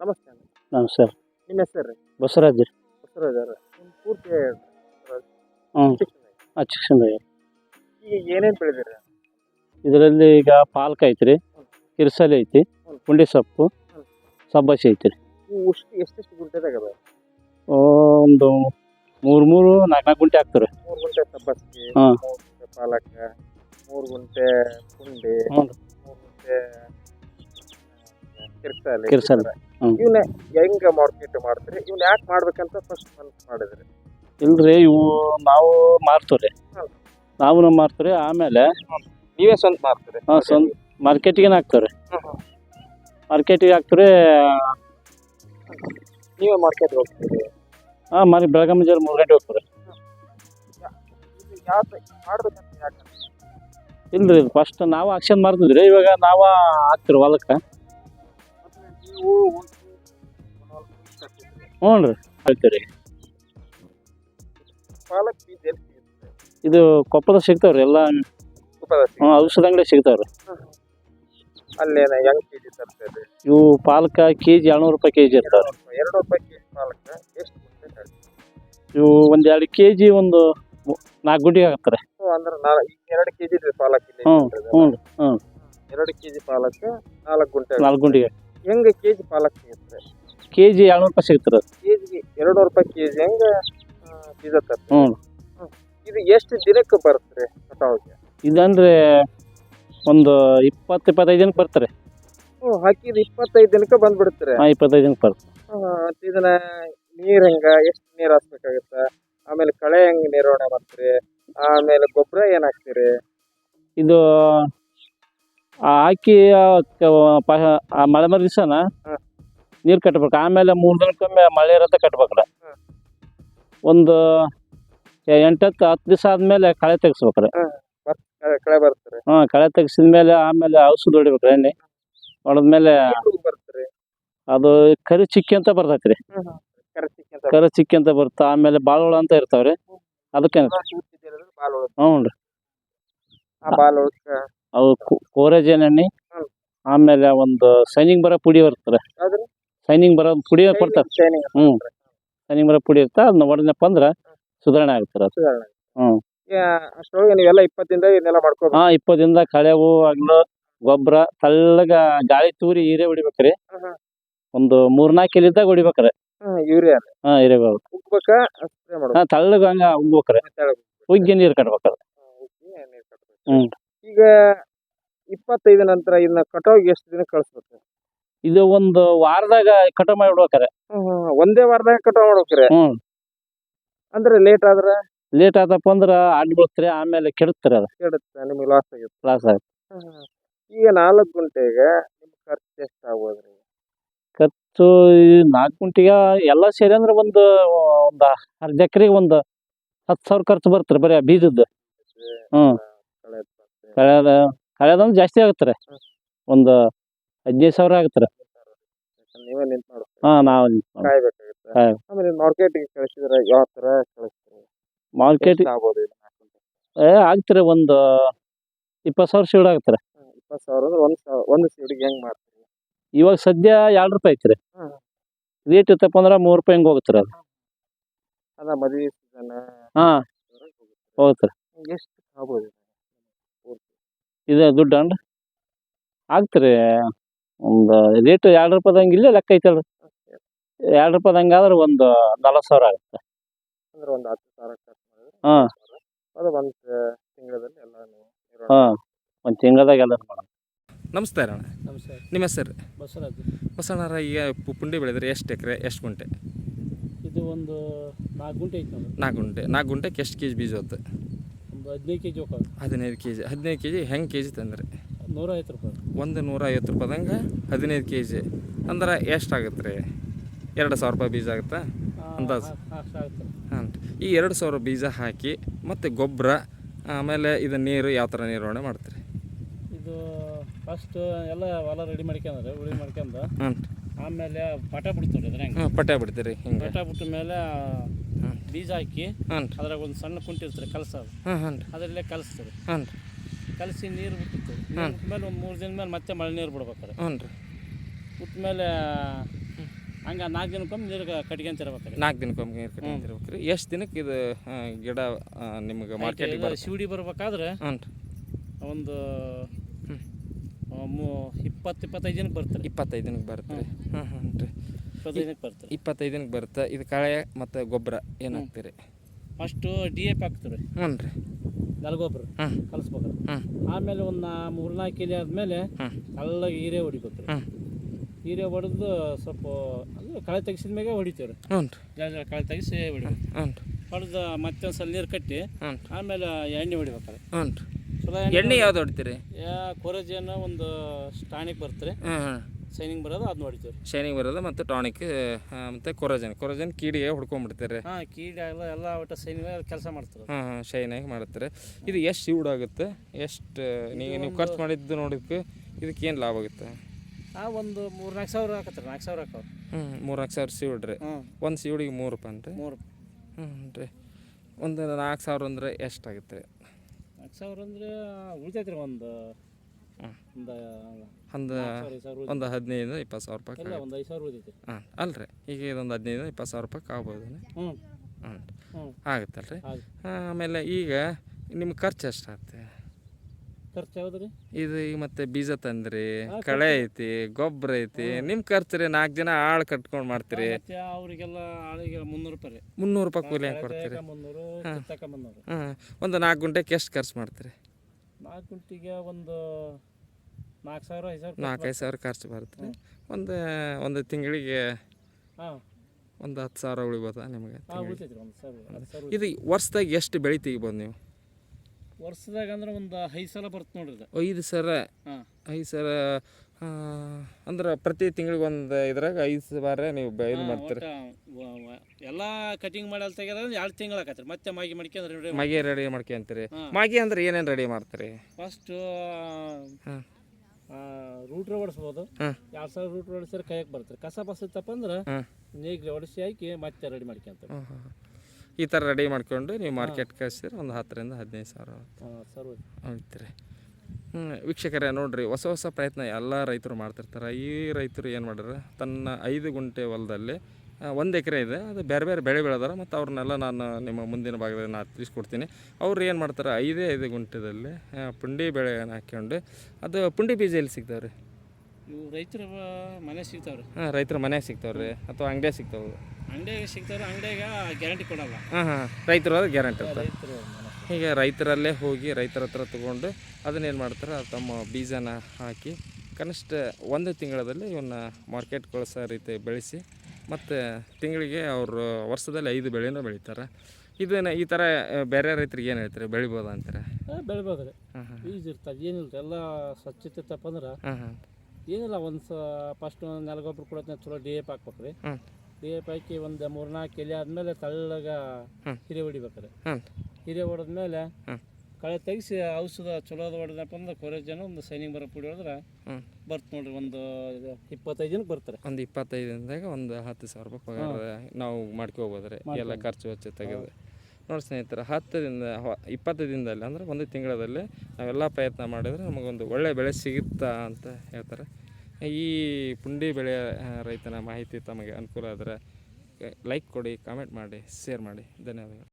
ನಮಸ್ತೆ ನಮಸ್ಕಾರ ನಿಮ್ಮ ಹೆಸರು? ರೀ ಬಸವರಾಜ್ ರೀ ಬಸವರಾಜ್ ನಿಮ್ಮ ಪೂರ್ತಿ ಹ್ಞೂ ಶಿಕ್ಷಣ ಶಿಕ್ಷಣ ಈಗ ಏನೇನು ಬೆಳೆದಿರಿ ಇದರಲ್ಲಿ ಈಗ ಪಾಲಕ್ ಐತ್ರಿ. ಕಿರ್ಸಲಿ ಐತಿ. ಪುಂಡಿ ಸೊಪ್ಪು. ಸಬ್ಬಸಿ ಐತ್ರಿ. ನೀವು ಎಷ್ಟು ಎಷ್ಟೆಷ್ಟು ಗುಂಟೆದಾಗ ಅದ ಒಂದು ಮೂರು ಮೂರು ನಾಲ್ಕು ನಾಲ್ಕು ಗುಂಟೆ ಹಾಕ್ತಾರೆ ಮೂರು ಗುಂಟೆ ಸಬ್ಬಸ್ಗಿ ಹಾ. ಮೂರು ಗುಂಟೆ ಪಾಲಕ ಮೂರು ಗುಂಟೆ ಪುಂಡಿ ಹ್ಞೂ ಮೂರು ಗುಂಟೆ ಕಿರ್ಸಾಲಿ. ಕಿರ್ಸಲಿ. ಇವನ್ನ ಹೆಂಗ ಮಾರ್ಕೆಟ್ ಮಾಡ್ತೀರಿ? ಇವ್ನ ಯಾಕೆ ಮಾಡ್ಬೇಕಂತ ಫಸ್ಟ್ ಮನ್ಸು ಮಾಡಿದ್ರಿ? ಇಲ್ರಿ ಇವು ನಾವು ಮಾರ್ತೀವಿ ನಾವು ನಮ್ಮ ಮಾರ್ತೀವ್ರಿ ಆಮೇಲೆ ನೀವೇ ಸ್ವಂತ ಮಾರ್ತೀರಿ? ಹಾಂ ಸ್ವಂತ ಮಾರ್ಕೆಟಿಗೆ ಹ್ಮ್. ಮಾರ್ಕೆಟಿಗೆ ಹಾಕ್ತಾರೆ ನೀವೇ ಮಾರ್ಕೆಟ್ ಹೋಗ್ತೀರಿ? ಹಾಂ ಮಾರಿ ಬೆಳಗ್ಗೆ ಮುಂಜಾನೆ ಮೂರು ಗಂಟೆ ಹೋಗ್ತಾರೆ ಇದು ಯಾವ ಮಾಡ್ಬೇಕಂತ ಯಾಕೆ ಇಲ್ರಿ ಫಸ್ಟ್ ನಾವು ಆಕ್ಷನ್ ಮಾಡ್ತಿದ್ರಿ ಇವಾಗ ನಾವು ಹಾಕ್ತಿರಿ ಹೊಲಕ್ಕೆ. ನೀವು ಹ್ಞೂ ರೀ ಹಾಕ್ತೀರಿ ಪಾಲಕ್ ಬೀಜ ಎಲ್ಲಿ ಸಿಗುತ್ತೆ? ಇದು ಕೊಪ್ಪದ ಸಿಗ್ತಾವ್ರಿ ಎಲ್ಲ ತುಪ್ಪದ ಹ್ಞೂ ಔಷಧ ಅಂಗಡಿ ಸಿಗ್ತಾವ್ರಿ. ಅಲ್ಲೇನ ಹೆಂಗ್ ಕೆಜಿ ತರ್ತದೆ ಇವು ಪಾಲಕ ಕೆ ಜಿ ಏಳ್ನೂರು ರೂಪಾಯಿ ಕೆ ಜಿ ಇರ್ತಾವೆ ಎರಡು ರೂಪಾಯಿ ಕೆಜಿ ಪಾಲಕ್ ಎಷ್ಟು? ಇವು ಒಂದು ಎರಡು ಕೆ ಜಿ ಒಂದು ಮು- ನಾಲ್ಕು ಗುಡ್ಡಿ ಹಾಕ್ತಾರೆ ಅಂದ್ರೆ ನಾಲ್ ಈಗ ಎರಡು ಕೆಜಿ ಇದೆ ಪಾಲಕ್ ಇಲ್ಲಿ ಹ್ಞೂ. ಹ್ಞೂ ರೀ ಹ್ಞೂ. ಎರಡು ಕೆಜಿ ಪಾಲಕ್ ನಾಲ್ಕು ಗುಂಟೆ ನಾಲ್ಕು ಗುಂಡಿಗೆ ಹೆಂಗ ಕೆಜಿ ಪಾಲಕ್ ಸಿಗುತ್ತೆ? ಕೆ ಜಿ ಏಳ್ನೂರು ರೂಪಾಯಿ ಸಿಗ್ತದೆ ಕೆಜಿಗೆ ಎರಡು ರೂಪಾಯಿ ಕೆಜಿ ಹೆಂಗ ಹೆಂಗೆ ಬೀಜ ಹ್ಞೂ. ಇದು ಎಷ್ಟು ದಿನಕ್ಕೆ ಬರುತ್ತೆ ಕಟಾವ್ಗೆ? ಇದಂದ್ರೆ ಒಂದು ಇಪ್ಪತ್ತು ಇಪ್ಪತ್ತೈದು ದಿನಕ್ಕೆ ಬರ್ತಾರೆ ಹ್ಞೂ ಹಾಕಿದ ಇಪ್ಪತ್ತೈದು ದಿನಕ್ಕೆ ಬಂದ್ಬಿಡ್ತಾರೆ ಹಾಂ ಇಪ್ಪತ್ತೈದು ದಿನಕ್ಕೆ ಬರ್ತದೆ. ಮತ್ತು ಇದನ್ನ ನೀರ್ ಹೆಂಗ ಎಷ್ಟು ನೀರ್ ಹಾಕ್ಬೇಕಾಗತ್ತ? ಆಮೇಲೆ ಕಳೆ ಹೆಂಗ್ ನಿರ್ವಹಣೆ ಮಾಡ್ತೀರಿ? ಆಮೇಲೆ ಗೊಬ್ಬರ ಏನ್ ಹಾಕ್ತೀರಿ? ಇದು ಆ ಹಾಕಿ ಆ ಕ- ಪ- ಆ ಮಳೆ ಮರ ದಿವಸನ. ನೀರು ಕಟ್ಬೇಕು. ಆಮೇಲೆ ಮೂರು ದಿನಕ್ಕೊಮ್ಮೆ ಮಳೆ ಇರತ್ತೆ ಕಟ್ಬೇಕ್ರ. ಒಂದು ಎಂಟತ್ತು ಹತ್ತು ದಿವಸ ಆದ್ಮೇಲೆ ಕಳೆ ತೆಗಿಸ್ಬೇಕ್ರೆ. ಕಳೆ- ಬರ್ತಾರೆ ಹಾಂ ಕಳೆ ತೆಗ್ಸಿದ ಮೇಲೆ ಆಮೇಲೆ ಔಷಧ ಹೊಡಿಬೇಕ್ರಿ ಎಣ್ಣೆ. ಹೊಡೆದ್ಮೇಲೆ ಬರ್ತಾರೆ ಅದು ಕರಿ ಚಿಕ್ಕಿ ಅಂತ ಬರ್ತೈತ್ರಿ. ಕರಿ ಚಿಕ್ಕಿ ಅಂತ ಬರುತ್ತೆ. ಆಮೇಲೆ ಬಾಳುಳ ಅಂತ ಇರ್ತಾವ್ರಿ. ಅದಕ್ಕೆ ಹ್ಞೂನ್ರಿ. ಅವು ಕೋರೇಜ್ ಏನಣ್ಣಿ ಎಣ್ಣೆ. ಆಮೇಲೆ ಒಂದು ಸೈನಿಂಗ್ ಬರೋ ಪುಡಿ ಬರ್ತದೆ. ಯಾವ್ದ್ರಿ? ಬರೋದು ಬರೋ ಪುಡಿ ಕೊಡ್ತಾರೆ. ಶೈನಿಂಗ್ ಹ್ಞೂ ಟೈನಿಂಗ್ ಬರೋ ಪುಡಿ ಇರ್ತಾ ಅದನ್ನ ಹೊಡೆದಪ್ಪ ಅಂದ್ರೆ ಸುಧಾರಣೆ ಆಗ್ತಾರೆ ಹ್ಞೂ ಹ್ಮ್. ಅಷ್ಟೊಳಗೆ ನೀವೆಲ್ಲ ಇಪ್ಪತ್ತಿಂದ ಇದನ್ನೆಲ್ಲ ಹಾಂ ಇಪ್ಪತ್ತರಿಂದ ಕಳೆವು ಅಗ್ಲು ಗೊಬ್ಬರ ತಳ್ಳಗ ಗಾಳಿ ತೂರಿ ಹೀರೆ ಹೊಡಿಬೇಕ್ರಿ. ಒಂದು ಮೂರ್ನಾಲ್ಕು ಇಲ್ಲಿದ್ದಾಗ ಹೊಡಿಬೇಕ್ರಿ. ಯೂರಿಯಾ. ಹಾಂ ಉಗ್ಬೇಕ ಸ್ಪ್ರೇ ಮಾಡ್ಬೇಕು. ಹಾಂ ತಳ್ಳಗ ಹಂಗ ಉಗ್ಬೇಕ್ರಿ ತೆಳಗ್ ಉಗ್ಗಿ ನೀರು ಕಟ್ಬೇಕ್ರಿ. ಹ್ಮ್. ಈಗ ಇಪ್ಪತ್ತೈದು ನಂತರ ಇದನ್ನ ಕಟೋಗಿ ಎಷ್ಟು ದಿನ ಕಳಿಸ್ಬೇಕು? ಇದು ಒಂದು ವಾರದಾಗ ಕಟ ಮಾಡಿ ಬಿಡ್ಬೇಕ್ರಿ ಒಂದೇ ವಾರದಾಗ ಕಟಾವ್ ಮಾಡ್ಬೇಕ್ರಿ. ಹ್ಮ್ ಅಂದ್ರೆ ಲೇಟ್ ಆದ್ರೆ? ಲೇಟ್ ಆದಪ್ಪ ಅಂದ್ರ ಅಡ್ಡ ಬೀಳ್ತ್ರಿ ಆಮೇಲೆ ಕೆಡುತ್ರಿ ಅದು. ಕೆಡುತ್ತೆ? ನಿಮಗೆ ಲಾಸ್ ಆಗುತ್ತೆ. ಲಾಸ್ ಆಗುತ್ತೆ ಈಗ ನಾಲ್ಕು ಗುಂಟೆಗೆ ನಿಮ್ ಖರ್ಚು ಎಷ್ಟು ಆಗ್ಬೋದ್ರಿ? ಸೊ ಈ ನಾಲ್ಕು ಗುಂಟಿಗೆ ಎಲ್ಲ ಸೇರಿ ಅಂದ್ರೆ ಒಂದು ಒಂದು ಅರ್ಧ ಎಕರೆಗೆ ಒಂದು ಹತ್ತು ಸಾವಿರ ಖರ್ಚು ಬರುತ್ತೆ ಬರೀ ಆ ಬೀಜದ್ದು. ಕಳೆ ಮತ್ತೆ ಕಳೆದ ಕಳೆದಂದ್ರೆ ಜಾಸ್ತಿ ಆಗುತ್ತೆ ರೀ ಒಂದು ಹದಿನೈದು ಸಾವಿರ ಆಗತ್ತೆ ರೀ ನೀವೇ ನಿಂತು ಹಾಂ ನಾವು ಕಾಯ್ಬೇಕಾಗುತ್ತೆ. ಕಾಯ್. ಆಮೇಲೆ ಮಾರ್ಕೆಟಿಗೆ ಕಳಿಸಿದ್ರೆ ಯಾವ ತರ ಕಳಿಸ್ತೀರಿ? ಮಾರ್ಕೆಟ್ ಎಷ್ಟ್ ಆಗ್ಬೋದು ಇದು ಆಗ್ತಾರೆ ಒಂದು ಇಪ್ಪತ್ತು ಸಾವಿರ ಶೀಡ್ ಆಗುತ್ತೆ ರೀ ಇಪ್ಪತ್ತು ಸಾವಿರ ಅಂದ್ರೆ ಒಂದು ಸಾವಿರ ಒಂದು ಸೀಡಿಗೆ ಹೆಂಗ್ ಮಾಡ್ತೀರಿ? ಇವಾಗ ಸದ್ಯ ಎರಡು ರೂಪಾಯಿ ಐತೆ ರೀ ಹ್ಮ್. ರೇಟ್ ಇತ್ತಪ್ಪ ಅಂದ್ರೆ ಮೂರು ರೂಪಾಯಿ ಹಂಗೆ ಹೋಗುತ್ತೆ ರೀ ಅದು ಅದ ಮದುವೆ ಸೀಸನ್ ಹಾಂ. ಹೋಗುತ್ತೆ ರೀ ಎಷ್ಟು ಆಗ್ಬೋದು ಇದು? ಇದು ದುಡ್ಡು ಆಗ್ತದೆ ಒಂದು ರೇಟ್ ಎರಡು ರೂಪಾಯ್ದಂಗೆ ಇಲ್ಲೇ ಲೆಕ್ಕ ಐತಲ್ರಿ ಎರಡು ರೂಪಾಯ್ದಂಗೆ ಆದ್ರೆ ಒಂದು ನಲ್ವತ್ತು ಸಾವಿರ ಆಗುತ್ತೆ. ಅಂದ್ರೆ ಒಂದು ಹತ್ತು ಸಾವಿರ ಖರ್ಚು ಮಾಡಿದ್ರೆ ಹಾ. ಅದು ಒಂದು ತಿಂಗಳಲ್ಲಿ ಎಲ್ಲ ನೀವು ಹಾಂ ಒಂದು ತಿಂಗಳದಾಗ ಎಲ್ಲ ಮಾಡೋಣ ನಮಸ್ತೆ ಅಣ್ಣ. ನಮಸ್ಕಾರ ನಿಮ್ಮ ಹೆಸರು? ಬಸವರಾಜ್. ಹೊಸಣ್ಣರ ಈಗ ಪು- ಪುಂಡಿ ಬೆಳೆದ್ರೆ ಎಷ್ಟು ಎಕರೆ ಎಷ್ಟು ಗುಂಟೆ? ಇದು ಒಂದು ನಾಲ್ಕು ಗುಂಟೆ ಐತೆ ನೋಡಿ ನಾಲ್ಕು ಗುಂಟೆ. ನಾಲ್ಕು ಗುಂಟೆಗೆ ಎಷ್ಟು ಕೆ ಜಿ ಬೀಜ ಹೊತ್ತು ಒಂದು ಹದಿನೈದು ಕೆ ಜಿ ಹೋಗೋದು ಹದಿನೈದು ಕೆ ಜಿ ಹದಿನೈದು ಕೆ ಜಿ ಹೆಂಗೆ ಕೆ ಜಿ ತಂದ್ರೆ? ನೂರ ಐವತ್ತು ರೂಪಾಯಿ. ಒಂದು ನೂರ ಐವತ್ತು ರೂಪಾಯ್ದಂಗೆ ಹದಿನೈದು ಕೆ ಜಿ ಅಂದ್ರೆ ಎಷ್ಟು ಆಗುತ್ತೆ ರೀ ಎರಡು ಸಾವಿರ ರೂಪಾಯಿ ಬೀಜ ಆಗುತ್ತಾ? ಅಂದಾಜು. ಹಾಂ ಈ ಎರಡು ಸಾವಿರ ಬೀಜ ಹಾಕಿ ಮತ್ತು ಗೊಬ್ಬರ ಆಮೇಲೆ ಇದು ನೀರು ಯಾವ ಥರ ನಿರ್ವಹಣೆ ಮಾಡ್ತೀರಿ? ಇದು ಫಸ್ಟ್ ಎಲ್ಲ ಹೊಲ ರೆಡಿ ಮಾಡ್ಕೊಂಡ್ರೆ ಉಳಿ ಮಾಡ್ಕೊಂಡು. ಹಾಂ ಆಮೇಲೆ ಪಟ ಬಿಡ್ತೀವಿ ರೀ ಹಾಂ ಪಟ್ಟ ಬಿಡ್ತೀರಿ ಹಿಂಗೆ. ಪಟ ಬಿಟ್ಟ ಮೇಲೆ ಬೀಜ ಹಾಕಿ ಹಾಂ ಅದ್ರಾಗ ಒಂದು ಸಣ್ಣ ಕುಂಟಿ ಇರ್ತಾರೆ ಕಲಸೋದು. ಹಾಂ ಹಾಂ ಅದರಲ್ಲೇ ಕಲಿಸ್ತೀರಿ ಹಾಂ ರೀ ಕಲಸಿ ನೀರು ಬಿಟ್ಟಿತ್ತು ನೀರು ಬಿಟ್ಮೇಲೆ ಒಂದು ಮೂರು ದಿನ ಮೇಲೆ ಮತ್ತೆ ಮಳೆ ನೀರು ಬಿಡ್ಬೇಕಾರೆ. ಹ್ಞೂ ರೀ. ಬಿಟ್ಮೇಲೆ ಹಂಗೆ ನಾಲ್ಕು ದಿನಕ್ಕೊಮ್ಮೆ ನೀರು ಕಟ್ಕೊಂತಿರ್ಬೇಕು ರೀ ನಾಲ್ಕು ದಿನಕ್ಕೊಮ್ಮೆ ನೀರು ಕಟ್ಕೊಂತಿರ್ಬೇಕು ರೀ ಎಷ್ಟು ದಿನಕ್ಕೆ ಇದು ಆ, ಗಿಡ ಆ, ನಿಮ್ಗೆ ಮಾರ್ಕೆಟಿಗೆ ಬರುತ್ತೆ? ಶಿವಡಿ ಬರ್ಬೇಕಾದ್ರೆ ಹ್ಞೂ ರೀ. ಒಂದು. ಆ, ಮೂ ಇಪ್ಪತ್ತು ಇಪ್ಪತ್ತೈದು ದಿನಕ್ಕೆ ಬರ್ತಾರೆ ಇಪ್ಪತ್ತೈದು ದಿನಕ್ಕೆ ಬರುತ್ತೆ ರೀ. ಹ್ಞೂ. ಹ್ಞೂ ರೀ. ಇಪ್ಪತ್ತೈದು ದಿನಕ್ಕೆ ಬರ್ತಾರೆ ಇಪ್ಪತ್ತೈದು ದಿನಕ್ಕೆ ಬರುತ್ತೆ. ಇದು ಕಳೆ ಮತ್ತು ಗೊಬ್ಬರ ಏನು ಹಾಕ್ತೀರಿ? ಫಸ್ಟು ಡಿ ಎ ಪಿ ಹ್ಞೂ ರೀ. ನೆಲಗೊಬ್ಬರ ಹ್ಞೂ ಕಲಿಸ್ಬೇಕು ಆಮೇಲೆ ಒಂದು ಮೂರ್ನಾಲ್ಕು ನಾಲ್ಕು ಜಿ ಆದಮೇಲೆ ಕಲ್ಲಾಗಿ ಹೀರೆ ಹೊಡಿಬೇಕು ಹೀರೆ ಹೊಡೆದು ಸ್ವಲ್ಪ ಅಂದ್ರೆ ಕಳೆ ತೆಗಿಸಿದ ಮೇಲೆ ಹೊಡಿತೀವಿ ರೀ ಹ್ಞೂ ರೀ ಜಾಗ ಕಳೆ ತೆಗಿಸಿ ಹೊಡಿಬೇಕು. ಹೊಡೆದು ಮತ್ತೆ ಒಂದು ಸಲ ನೀರು ಕಟ್ಟಿ ಆಮೇಲೆ ಎಣ್ಣೆ ಹೊಡಿಬೇಕಾರೆ. ಎಣ್ಣೆ ಯಾವ್ದು ಹೊಡಿತೀರಿ? ಕೊರಜೇನ ಒಂದು ಸ್ಟಾನಿಕ್ ಬರ್ತಾರೆ. ಸೈನಿಂಗ್ ಬರೋದು ಅದು ಹೊಡಿತೀವಿ ರೀ ಶೈನಿಂಗ್ ಬರೋದು ಮತ್ತು ಟಾನಿಕ್ ಮತ್ತು ಕೊರೋಜನ್ ಕೊರೋಜನ್ ಕೀಡಿಗೆ ಹುಡ್ಕೊಂಡ್ಬಿಡ್ತಾರೆ. ಹಾಂ ಕೀಡೆ ಎಲ್ಲ ಎಲ್ಲ ಒಟ್ಟು ಶೈನಿಂಗ್ ಕೆಲಸ ಮಾಡ್ತಾರೆ ಹಾಂ ಹಾಂ ಶೈನಾಗಿ ಮಾಡ್ತಾರೆ. ಇದು ಎಷ್ಟು ಸೀಡ್ ಆಗುತ್ತೆ? ಎಷ್ಟು ನೀವು ನೀವು ಖರ್ಚು ಮಾಡಿದ್ದು ನೋಡೋದಕ್ಕೆ ಇದಕ್ಕೆ ಏನು ಲಾಭ ಆಗುತ್ತೆ? ಆ ಒಂದು ಮೂರು ನಾಲ್ಕು ಸಾವಿರ ಹಾಕತ್ತಾರೆ ನಾಲ್ಕು ಸಾವಿರ ಹಾಕೋ. ಹ್ಞೂ ಮೂರು ನಾಲ್ಕು ಸಾವಿರ ಸೀಡ್ ರೀ ಒಂದು ಸೀಡಿಗೆ ಮೂರು ರೂಪಾಯಿ ರೀ ಮೂರು ಹ್ಞೂ ರೀ ಒಂದು ನಾಲ್ಕು ಸಾವಿರ ಅಂದರೆ ಎಷ್ಟಾಗುತ್ತೆ ನಾಲ್ಕು ಸಾವಿರ ಅಂದರೆ ಉಳಿತೈತೆ ರೀ ಒಂದು. ಒಂದು ಒಂದು. ಒಂದು ಹದಿನೈದು ಇಪ್ಪತ್ತು ಸಾವಿರ ರೂಪಾಯಿ ಇಲ್ಲ ಒಂದು ಐದು ಸಾವಿರ ಹಾಂ ಅಲ್ರಿ. ಈಗ ಇದೊಂದು ಹದಿನೈದು ಇಪ್ಪತ್ತು ಸಾವಿರ ರೂಪಾಯಿ ಆಗ್ಬೋದು ಹ್ಞೂ ಹ್ಞೂ ಹ್ಞೂ ಆಗುತ್ತಲ್ಲ ರೀ ಆಮೇಲೆ ಈಗ ನಿಮ್ಮ ಖರ್ಚು ಎಷ್ಟಾಗುತ್ತೆ ಖರ್ಚು ಇದು ಈಗ ಮತ್ತೆ ಬೀಜ ತಂದ್ರಿ ಕಳೆ ಐತಿ ಗೊಬ್ಬರ ಐತಿ. ನಿಮ್ಮ ಖರ್ಚು ರೀ ನಾಲ್ಕು ಜನ ಆಳು ಕಟ್ಕೊಂಡು ಮಾಡ್ತೀರಿ. ಅವರಿಗೆಲ್ಲ ಆಳಿಗೆ ಮುನ್ನೂರು ರೂಪಾಯಿ ಮುನ್ನೂರು ರೂಪಾಯಿ ಕೂಲಿ ಹಾಕಿ ಕೊಡ್ತೀರಿ? ಹಾಂ. ಒಂದು ನಾಲ್ಕು ಗುಂಟೆಗೆ ಎಷ್ಟು ಖರ್ಚು ಮಾಡ್ತೀರಿ? ನಾಲ್ಕು ಗುಂಟೆಗೆ ಒಂದು ನಾಲ್ಕು ಸಾವಿರ ಐದು ಸಾವಿರ ನಾಲ್ಕೈದು ಸಾವಿರ ಖರ್ಚು ಬರುತ್ತೆ. ರೀ ಒಂದು ಒಂದು ತಿಂಗಳಿಗೆ ಹಾಂ. ಒಂದು ಹತ್ತು ಸಾವಿರ ಉಳಿಬೋದ ನಿಮಗೆ? ಇದು ವರ್ಷದಾಗ ಎಷ್ಟು ಬೆಳೆ ತೆಗಿಬೋದು ನೀವು? ವರ್ಷದಾಗ ಅಂದ್ರೆ ಒಂದು ಐದು ಸಲ ಬರುತ್ತೆ ನೋಡ್ರಿ ಐದು ಸಾವಿರ ಐದು ಸಾವಿರ ಅಂದ್ರೆ ಪ್ರತಿ ತಿಂಗಳಿಗೆ ಒಂದು ಇದ್ರಾಗ ಐದು ಬಾರ ನೀವು ಇದು ಮಾಡ್ತೀರಿ. ಎಲ್ಲ ಕಟಿಂಗ್ ಮಾಡಿ ಅಲ್ಲಿ ತೆಗೆದ್ರೆ ಎರಡು ತಿಂಗಳು ಆಕತ್ರಿ. ಮತ್ತೆ ಮಾಗಿ ಮಾಡ್ಕೊಂಡ್ರೆ ಮಾಗಿ ರೆಡಿ ಮಾಡ್ಕೊಂತೀರಿ. ಮಾಗಿ ಅಂದ್ರೆ ಏನೇನು ರೆಡಿ ಮಾಡ್ತೀರಿ? ಫಸ್ಟು ಹೊಡಿಸ್ಬೋದು ಹಾಂ ಎರಡು ಸಾವಿರ ರೂಟ್ರ್ ಹೊಡಿಸಿದ್ರೆ ಕೈಯಾಗ ಬರ್ತಾರೆ ಕಸ ಬಸ್ ಇತ್ತಪ್ಪ ಅಂದ್ರೆ ನೀಗ್ಲಿ ಹೊಡಿಸಿ ಹಾಕಿ ಮತ್ತೆ ರೆಡಿ ಹ್ಮ್. ಈ ಥರ ರೆಡಿ ಮಾಡ್ಕೊಂಡು ನೀವು ಮಾರ್ಕೆಟ್ ಕಳಿಸಿದ್ರೆ ಒಂದು ಹತ್ತರಿಂದ ಹದಿನೈದು ಸಾವಿರ ಸರ್. ರೀ ಹ್ಞೂ ವೀಕ್ಷಕರೇ ನೋಡಿರಿ ಹೊಸ ಹೊಸ ಪ್ರಯತ್ನ ಎಲ್ಲ ರೈತರು ಮಾಡ್ತಿರ್ತಾರೆ. ಈ ರೈತರು ಏನು ಮಾಡ್ಯಾರ ತನ್ನ ಐದು ಗುಂಟೆ ಹೊಲದಲ್ಲಿ ಒಂದು ಎಕರೆ ಇದೆ. ಅದು ಬೇರೆ ಬೇರೆ ಬೆಳೆ ಬೆಳೆದಾರೆ. ಮತ್ತು ಅವ್ರನ್ನೆಲ್ಲ ನಾನು ನಿಮ್ಮ ಮುಂದಿನ ಭಾಗದಲ್ಲಿ ನಾನು ತಿಳಿಸ್ಕೊಡ್ತೀನಿ. ಅವ್ರು ಏನು ಮಾಡ್ತಾರೆ? ಐದೇ ಐದು ಗುಂಟೆದಲ್ಲಿ ಪುಂಡಿ ಬೆಳೆಯನ್ನು ಹಾಕ್ಕೊಂಡು ಅದು ಪುಂಡಿ ಬೀಜ ಎಲ್ಲಿ ಸಿಗ್ತಾವೆ ರೀ ಇವು ರೈತರ ಮನೆ ಸಿಗ್ತಾವ್ರಿ. ಹಾಂ ರೈತರ ಮನೆ ಸಿಗ್ತಾವ್ರಿ ಅಥವಾ ಅಂಗಡಿಯಾಗ ಸಿಗ್ತಾವೆ ಅಂಗಡಿಯಾಗ ಸಿಗ್ತಾವ್ರಿ. ಅಂಗಡಿಯಾಗ ಗ್ಯಾರಂಟಿ ಕೊಡಲ್ಲ. ಹಾಂ ಹಾಂ ರೈತರು ಅದು ಗ್ಯಾರಂಟಿ ಇರ್ತಾರೆ ರೈತರು ಈಗ ರೈತರಲ್ಲೇ ಹೋಗಿ ರೈತರ ಹತ್ರ ತೊಗೊಂಡು ಅದನ್ನೇನು ಮಾಡ್ತಾರೆ? ತಮ್ಮ ಬೀಜನ ಹಾಕಿ ಕನಿಷ್ಠ ಒಂದು ತಿಂಗಳಲ್ಲಿ ಇವನ್ನ ಮಾರ್ಕೆಟ್ ಕಳಿಸೋ ರೀತಿ ಬೆಳೆಸಿ ಮತ್ತು ತಿಂಗಳಿಗೆ ಅವರು ವರ್ಷದಲ್ಲಿ ಐದು ಬೆಳೆನೂ ಬೆಳೀತಾರೆ. ಇದನ್ನು ಈ ಥರ ಬೇರೆ ರೈತರಿಗೆ ಏನು ಹೇಳ್ತಾರೆ? ಬೆಳಿಬೋದಾ ಅಂತಾರೆ? ಬೆಳಿಬೋದು ರೀ. ಬೀಜ ಇರ್ತದೆ ಏನಿಲ್ಲ ಎಲ್ಲ ಸ್ವಚ್ಛತೆ ತಪ್ಪಂದ್ರೆ ಏನಿಲ್ಲ ಒಂದು ಸ ಫಸ್ಟ್ ನೆಲಗೊಬ್ಬರು ಕೊಡೋದ್ನ ಚಲೋ ಡಿ ಎಪ್ ಹಾಕ್ಬೇಕು ರೀ. ಡಿ ಎಪ್ ಹಾಕಿ ಒಂದು ಮೂರ್ನಾಲ್ಕು ಎಲೆ ಆದಮೇಲೆ ತಳ್ಳಗ ಹಿರಿ ಹೊಡಿಬೇಕು ರೀ. ಹಿರೆ ಹೊಡೆದ್ಮೇಲೆ. ಕಳೆ ತೆಗಿಸಿ ಔಷಧ ಚಲೋದ ಹೊಡೆದಪ್ಪ ಅಂದ್ರೆ ಕೊರೇಜನ ಒಂದು ಸೈನಿಂಗ್ ಬರೋ ಪುಡಿ ಹೊಡೆದ್ರೆ ಹ್ಞೂ ಬರ್ತ ನೋಡ್ರಿ ಒಂದು ಇಪ್ಪತ್ತೈದು ಜನಕ್ಕೆ ಬರ್ತಾರೆ. ಒಂದು ಇಪ್ಪತ್ತೈದು ದಿನದಾಗ ಒಂದು ಹತ್ತು ಸಾವಿರ ರೂಪಾಯಿ ಪಗಾರ ನಾವು ಮಾಡ್ಕೋಬೋದು. ರೀ ಎಲ್ಲ ಖರ್ಚು ವೆಚ್ಚ ತೆಗೆದು. ನೋಡಿ ಸ್ನೇಹಿತರೆ ಹತ್ತರಿಂದ ಇಪ್ಪತ್ತು ದಿನದಲ್ಲಿ ಅಂದರೆ ಒಂದು ತಿಂಗಳಲ್ಲಿ ನಾವೆಲ್ಲ ಪ್ರಯತ್ನ ಮಾಡಿದರೆ ನಮಗೊಂದು ಒಳ್ಳೆ ಬೆಳೆ ಸಿಗುತ್ತಾ ಅಂತ ಹೇಳ್ತಾರೆ. ಈ ಪುಂಡಿ ಬೆಳೆ ರೈತನ ಮಾಹಿತಿ ತಮಗೆ ಅನುಕೂಲ ಆದರೆ ಲೈಕ್ ಕೊಡಿ ಕಾಮೆಂಟ್ ಮಾಡಿ ಶೇರ್ ಮಾಡಿ. ಧನ್ಯವಾದಗಳು.